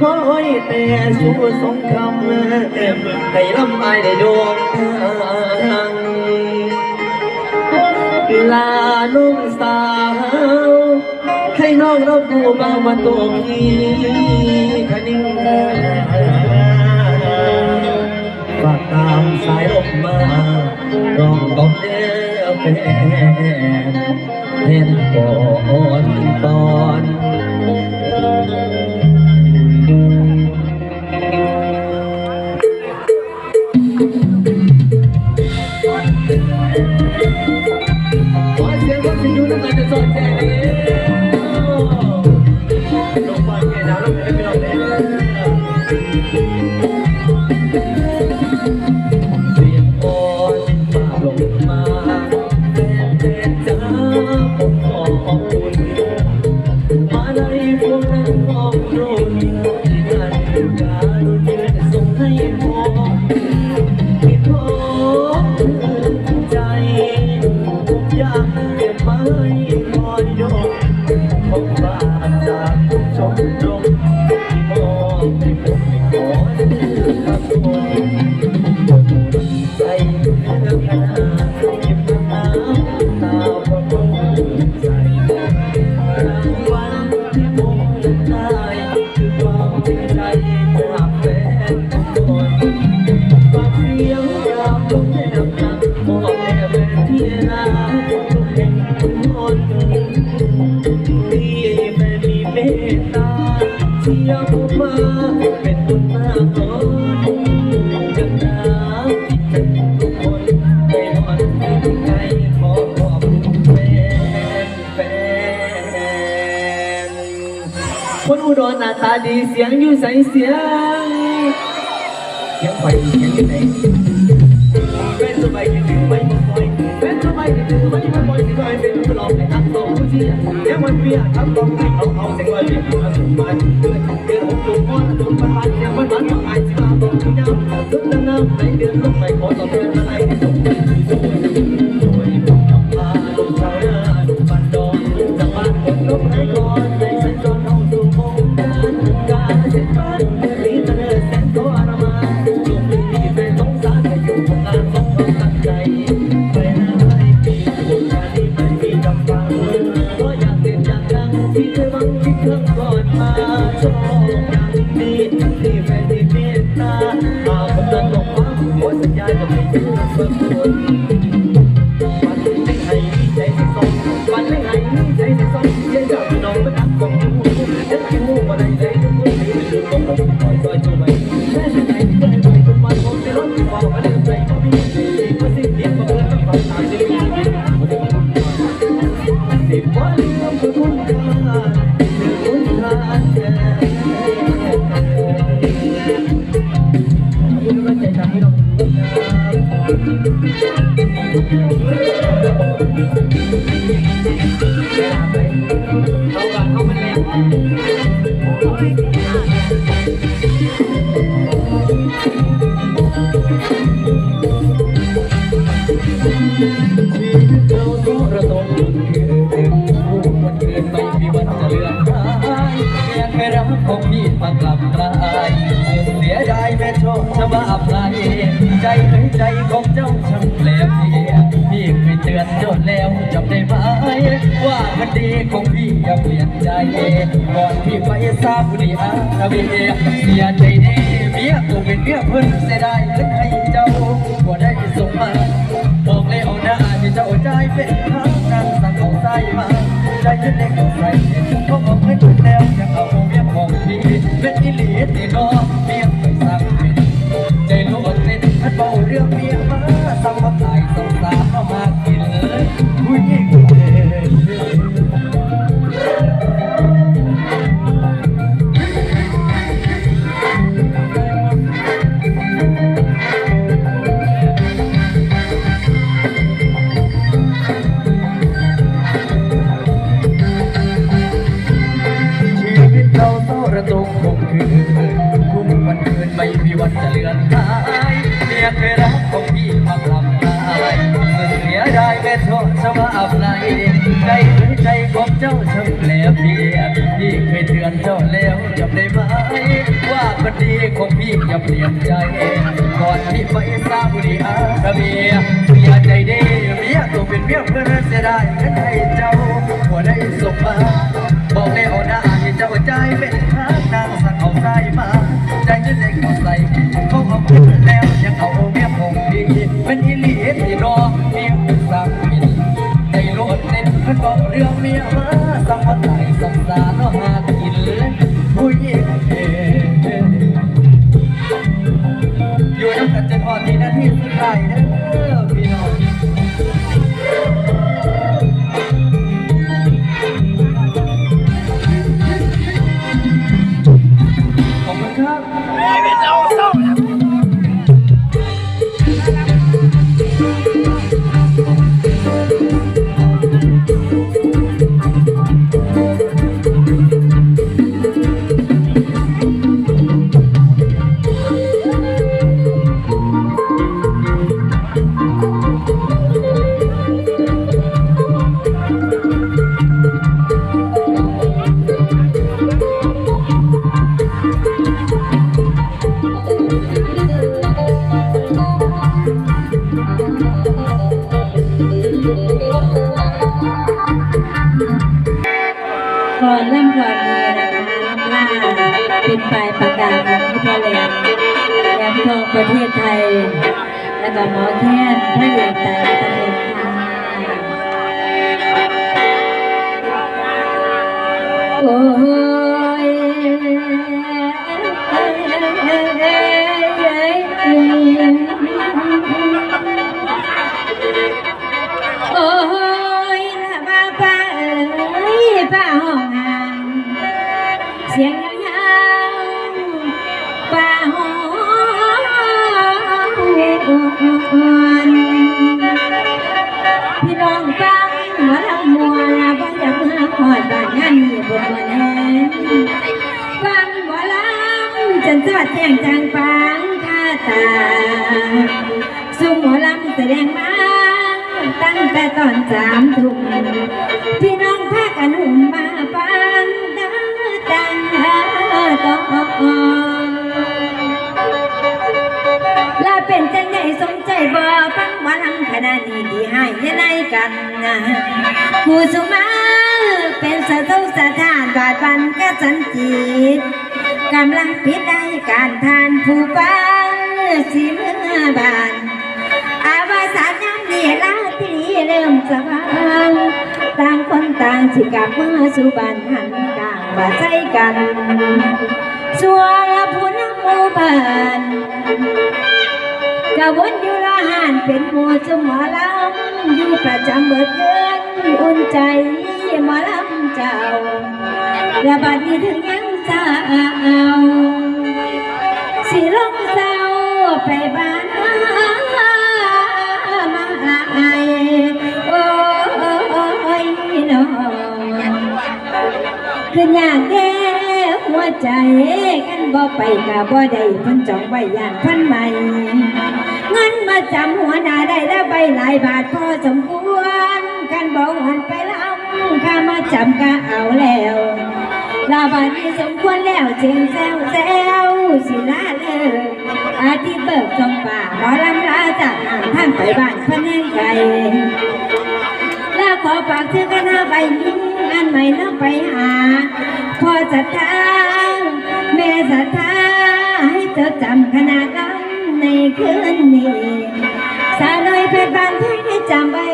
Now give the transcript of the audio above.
คอยแต่สู้สงครามให้ลำไอได้ดวงทางลานุ่งสาว ให้น้องรับรู้บ้างว่าตัวพี่ เชียร์ผมมาเป็นบุญมากล้นจังน้ำที่จันทุกคนไม่หอนถึงใจขอขอบคุณแฟนแฟนคนอุดรหน้าตาดีเสียงอยู่ใสเสียงเสียงไฟเสียงยังไงเป็นสบายที่ถือไม่มาปล่อยายที่ถือไม่มาปล่อยที่คอยเป็นผู้หลอกให้ตั้งโตผู้เชี่ยยังมันเปียทำต้องให้เขาเอาเสียงไว้เรียกมาสุดมันเพื่อเดือนหกจุดม้อนจุดพันพันยังมันมันต้องอายสิมาต้องที่น้ำทุกน้ำน้ำในเดือนลงไปขอตอบแทนมาให้ที่สุดสวยสวยพาลูกชาวนาลูกบันดอนจากบ้านคนลงให้ก่อนในสัญจรเข้าสู่วงการการเจ็ดบ้านเดือนนี้ตะเนิดแสนโตอารามาลูกมือที่เป็นสงสารให้อยู่กับการสองความตั้งใจ รื่องก่อนมาชอบอย่างนี้ที่แฟนที่เมตตาหากผมจะตกฟ้าขอสัญญาจะไม่เจอเพิ่มคนวัน ของพี่มากลับกลายเสียดายแม่โชคชะบาปไหลใจเอ้ยใจของเจ้าช่างแปลกเพียพี่เคยเตือนจนแล้วจำได้ไหม ว่ามันดีของพี่อย่าเปลี่ยนใจก่อนพี่ไปทราบบุรีอาระเบียเสียใจแน่เมียกูเป็นเมียเพิ่นเสียดายเงินให้เจ้าบ่ได้ส่งมาบอกเลยเอาหน้าที่เจ้าใจเป็นทางการสั่งของใจมาใจเล็กๆใส่เขาบอกให้ถูกแล้วอยาเอาเมียของพี่เป็นอิลีตีนอเมียเคยสั่งเป็นใจโลดเล่นพัดเบาเรื่องเมียมาสั่งมาขายสงสาร ใจหรือใจของเจ้าช่างแปลเปลี่ยนพี่เคยเตือนเจ้าแล้วจำได้ไหมว่าคนดีของพี่อย่าเปลี่ยนใจ ก่อนที่ไปซาบุรีอาระเบียเมียใจดีเมียตัวเป็นเมียเพื่อนเสียดายเงินให้เจ้าหัวได้ส่งมา อนเริ่มก่อนนี้นะคะว่าเป็นฝ่ายประกาศของพุทธแหลมแหลมทองประเทศไทย แล้วก็หมอแค้นพระเอกแต่ละตำบลค่ะโอ้ยโอ้ยละบ้าป้าเอ้ยป้าห้องห่า สียงยาวๆป่าหอนพี่น้องฟังหมอลำมัวลาบ่อยากมาหอดบ้านงานนี้บนวันแห่ฟังหมอลำจันสวัสดแจ้งจางปางคาตาสุ่มหมอลำแสดงมาตั้งแต่ตอนสามทุ่มพี่น้องพากันหุ่มมาฟัง ลาเป็นจังไงสนใจบ่ฟังหมอลำขนาดนี้ดีให้ยนายกันนะผู้สุมาเป็นสะทุสะทานบาดบันกะสันจิตกำลังปิดได้การทานผู้ฟังสิเมื่อบานอาวาสานน้ำนี่ลาที่เริ่มสว่างต่างคนต่างสิกับมาสู่บ้านหัน กลาใจกันส่วนผู้นักหมู่บ้านกะวนอยู่ละหานเป็นหมู่จุหมอลำอยู่ประจำเบิดเกินอุ่นใจหมอลำเจ้าระบาดนี้ถึงยังเศร้าสิลงเศร้าไปบ้าน คืออยากแก้หัวใจกันบ่ไปกะบ่ได้พันจองไว้ย่านพันใหม่เงินมาจำหัวหน้าได้แล้วใบหลายบาทพอสมควรกันบ่หันไปลำข้ามาจำกะเอาแล้วลาบานี้สมควรแล้วเจียงแซวแซวสิลาเลิกอาทิเบิกจงป่าหมอลำลาจากอ่างท่านไปบ้านพะแนงไก่ลาขอฝากชื่อคณะใบนี้ ให้เราไปหาพ่อจะทธาแม่จะทธาให้เธอจำขนาดลนในคืนนี้สาวน้อยเพชรบานแพงให้จำไว้